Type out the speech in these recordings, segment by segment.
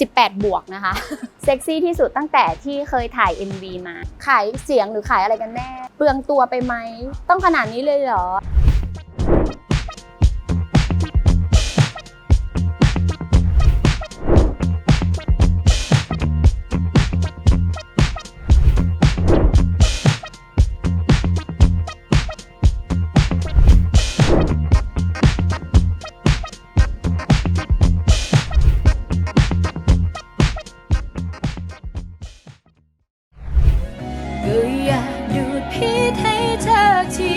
18 บวกนะคะ เซ็กซี่ที่สุดตั้งแต่ที่เคยถ่าย MV มา ขายเสียงหรือขายอะไรกันแน่ เปลืองตัวไปไหม ต้องขนาดนี้เลยเหรอ ก็อยากดูดพิษให้เธอที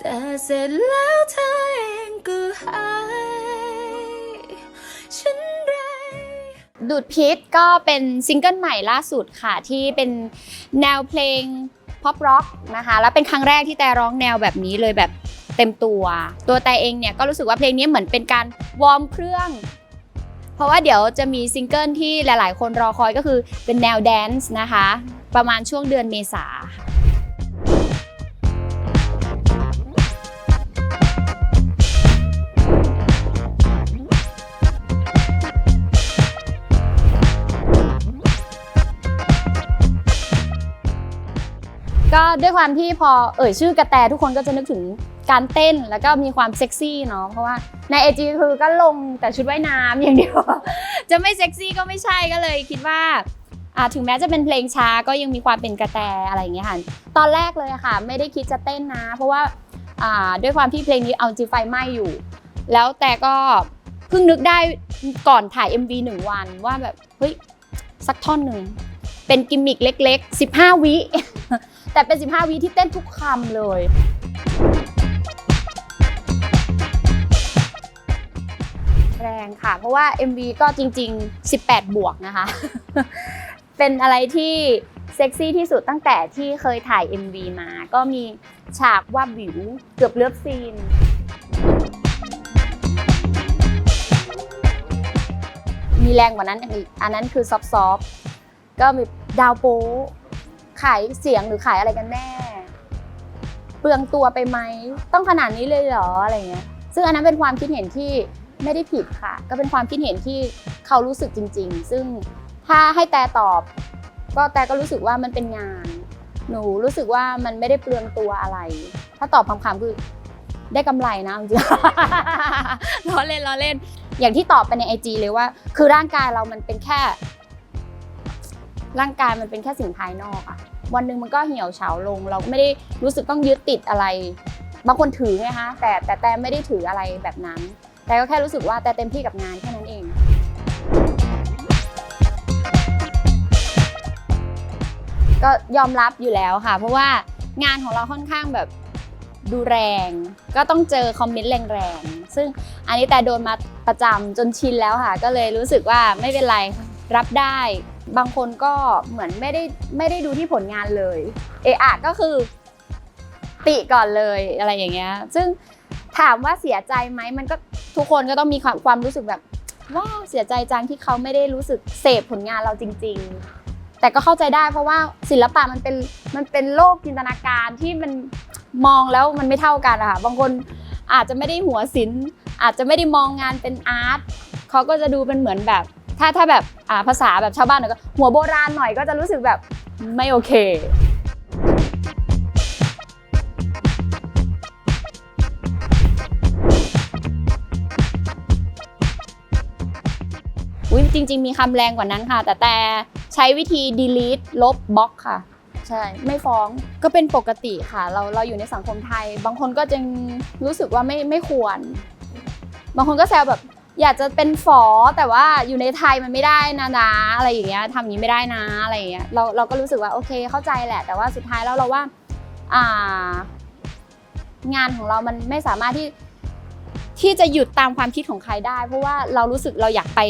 แต่เสร็จแล้วเธอเองก็หายฉันไรดูดพิษก็เป็นซิงเกิลใหม่ล่าสุดค่ะ ที่เป็นแนวเพลงพ็อปร็อกนะคะแล้วเป็นครั้งแรกที่แต่ร้องแนวแบบนี้เลยแบบเต็มตัว ตัวแต่เองเนี่ยก็รู้สึกว่าเพลงนี้เหมือนเป็นการวอร์มเครื่อง ราะว่าเดี๋ยวจะมีซิงเกิลที่หลาย ๆ คนรอคอยก็คือเป็นแนวแดนซ์นะคะ ประมาณช่วงเดือนเมษาก็ด้วยความที่พอเอ่ยชื่อกระแตทุกคนก็จะนึกถึง การเต้นแล้วก็มีความเซ็กซี่เนาะเพราะว่าในไอจีคือก็ลงแต่ชุดว่ายน้ำอย่างเดียว จะไม่เซ็กซี่ก็ไม่ใช่ก็เลยคิดว่าถึงแม้จะเป็นเพลงช้าก็ยังมีความเป็นกระแตอะไรอย่างเงี้ยค่ะตอนแรกเลยค่ะ ไม่ได้คิดจะเต้นนะ เพราะว่าาด้วยความที่เพลงนี้เอาจริไฟไหม้อยู่ แล้วแต่ก็เพิ่งนึกได้ก่อนถ่าย MV หนึ่งวันว่าแบบเฮ้ยสักท่อนหนึ่งเป็นกิมมิกเล็ก ๆ 15 วิแต่เป็น 15 วิที่เต้นทุกคำเลย แรงค่ะ เพราะว่า MV ก็จริง ๆ 18 บวกนะคะ เป็นอะไรที่เซ็กซี่ที่สุดตั้งแต่ที่เคยถ่าย MV มา ก็มีฉากว่าบวิวเกือบเลือบซีน มีแรงกว่านั้นอีกอันนั้นคือซอฟต์ก็มีดาวโป๊ขายเสียงหรือขายอะไรกันแน่ เปลืองตัวไปไหม ต้องขนาดนี้เลยเหรออะไรเงี้ย ซึ่งอันนั้นเป็นความคิดเห็นที่ ไม่ได้ผิดค่ะ ก็เป็นความคิดเห็นที่เขารู้สึกจริง ๆ ซึ่งถ้าให้แต่ตอบ ก็แต่ก็รู้สึกว่ามันเป็นงาน หนูรู้สึกว่ามันไม่ได้เปลืองตัวอะไร ถ้าตอบคำๆคือได้กำไรนะจริงๆล้อเล่นล้อเล่น อย่างที่ตอบไปในไอจเลยว่า คือร่างกายเรามันเป็นแค่ ร่างกายมันเป็นแค่สิ่งภายนอกอะวันหนึ่งมันก็เหี่ยวเฉาลง เราไม่ได้รู้สึกต้องยึดติดอะไร บางคนถือไงคะแต่แต่แต่ไม่ได้ถืออะไรแบบนั้น แต่ก็แค่รู้สึกว่าแต่เต็มที่กับงานแค่นั้นเองก็ยอมรับอยู่แล้วค่ะ เพราะว่างานของเราค่อนข้างแบบดูแรง ก็ต้องเจอคอมเมนต์แรงๆ ซึ่งอันนี้แต่โดนมาประจำจนชินแล้วค่ะ ก็เลยรู้สึกว่าไม่เป็นไรรับได้ บางคนก็เหมือนไม่ได้ไม่ได้ดูที่ผลงานเลยเออะก็คือ ติก่อนเลยอะไรอย่างเงี้ยซึ่งถามว่าเสียใจไหมมันก็ ทุกคนก็ต้องมีความความรู้สึกแบบว้าวเสียใจจังที่เขาไม่ได้รู้สึกเสพผลงานเราจริง ๆ แต่ก็เข้าใจได้เพราะว่าศิลปะมันเป็นมันเป็นโลกจินตนาการที่มันมองแล้วมันไม่เท่ากันอะค่ะบางคนอาจจะไม่ได้หัวศิลป์อาจจะไม่ได้มองงานเป็นอาร์ตเขาก็จะดูเป็นเหมือนแบบ ถ้าถ้าแบบภาษาแบบชาวบ้านหน่อยก็หัวโบราณหน่อยก็จะรู้สึกแบบไม่โอเค จริง ๆ มีคำแรงกว่านั้นค่ะ แต่แต่ใช้วิธี delete ลบบล็อกค่ะ ใช่ ไม่ฟ้องก็เป็นปกติค่ะ เราเราอยู่ในสังคมไทย บางคนก็จะรู้สึกว่าไม่ไม่ควร บางคนก็แซวแบบอยากจะเป็นฝอแต่ว่าอยู่ในไทยมันไม่ได้นะนะอะไรอย่างเงี้ยทำอย่างนี้ไม่ได้นะอะไรอย่างเงี้ยเราเราก็รู้สึกว่าโอเคเข้าใจแหละ แต่ว่าสุดท้ายแล้วเราว่าอ่างานของเรามันไม่สามารถที่ที่จะหยุดตามความคิดของใครได้ เพราะว่าเรารู้สึกเราอยากไป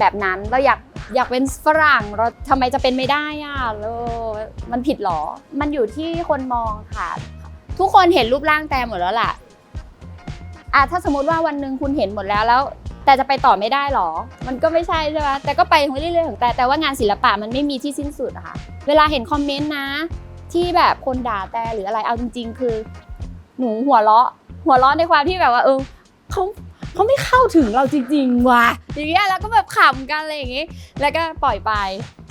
แบบนั้นเราอยากอยากเป็นฝรั่งเราทำไมจะเป็นไม่ได้อะเรมันผิดหรอ มันอยู่ที่คนมองค่ะ ทุกคนเห็นรูปร่างแต่หมดแล้วล่ะอะถ้าสมมติว่าวันหนึ่งคุณเห็นหมดแล้วแล้ว แต่จะไปต่อไม่ได้หรอ มันก็ไม่ใช่ใช่ไหมแต่ก็ไปเรื่อยๆของแต่แต่ว่างานศิลปะมันไม่มีที่สิ้นสุดอะค่ะ เวลาเห็นคอมเมนต์นะ ที่แบบคนด่าแต่หรืออะไรเอาจริง ๆ คือ หนูหัวเราะ หัวเราะในความที่แบบว่าเออเขา เขาไม่เข้าถึงเราจริงๆว่ะอย่างเงี้ยแล้วก็แบบขำกันอะไรอย่างงี้ แล้วก็ปล่อยไป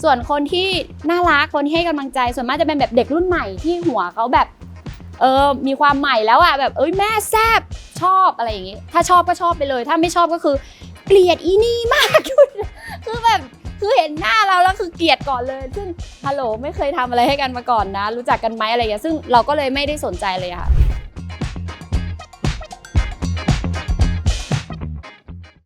ส่วนคนที่น่ารักคนที่ให้กำลังใจส่วนมากจะเป็นแบบเด็กรุ่นใหม่ที่หัวเขาแบบเออมีความใหม่แล้วอะแบบเอ้ยแม่แซบชอบอะไรอย่างงี้ถ้าชอบก็ชอบไปเลย ถ้าไม่ชอบก็คือเกลียดอีนี่มาก คือแบบคือเห็นหน้าเราแล้วคือเกลียดก่อนเลย ซึ่งฮัลโหลไม่เคยทำอะไรให้กันมาก่อนนะ รู้จักกันไหมอะไรอย่างเงี้ยซึ่งเราก็เลยไม่ได้สนใจเลยค่ะ